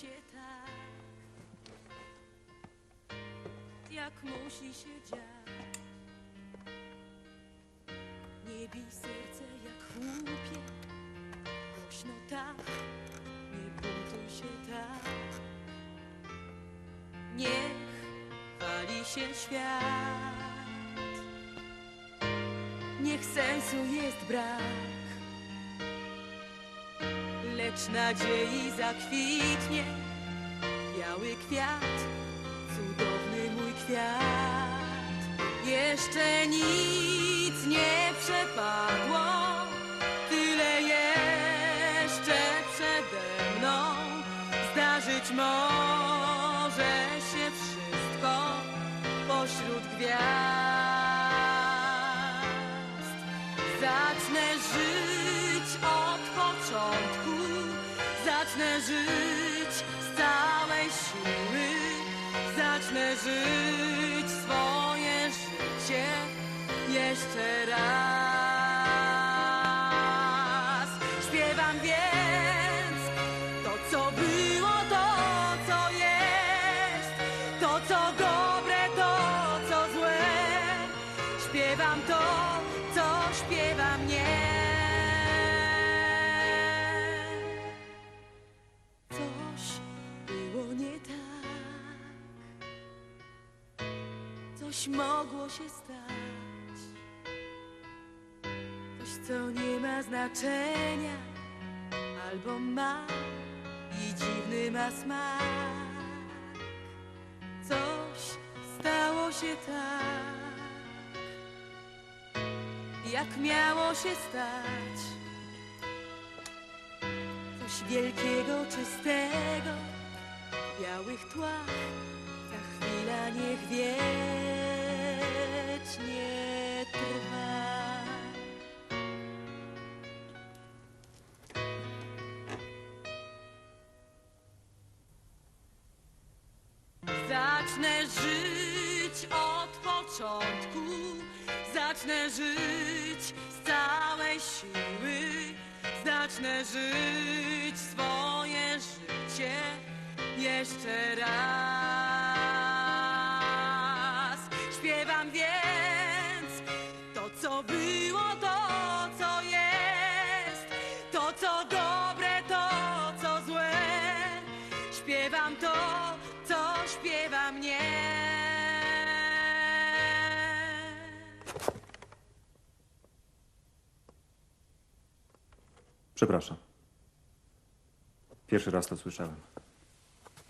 się tak, jak musi się dziać. Nie bij serce jak chłupie, głośno tak, nie buntuj się tak. Niech chwali się świat, niech sensu jest brak lecz nadziei zakwitnie biały kwiat, cudowny mój kwiat. Jeszcze nic nie przepadło, tyle jeszcze przede mną. Zdarzyć może się wszystko pośród gwiazd. Zacznę żyć od początku, zacznę żyć z całej siły, zacznę żyć swoje życie jeszcze raz. Śpiewam więc coś mogło się stać, coś, co nie ma znaczenia, albo ma i dziwny ma smak. Coś stało się tak jak miało się stać. Coś wielkiego, czystego, w białych tłach, ta chwila niech wiecznie zacznę żyć z całej siły, zacznę żyć swoje życie jeszcze raz. Śpiewam więc to, co było, to, co jest, to, co dobre, to, co złe. Śpiewam to, Przepraszam. Pierwszy raz to słyszałem.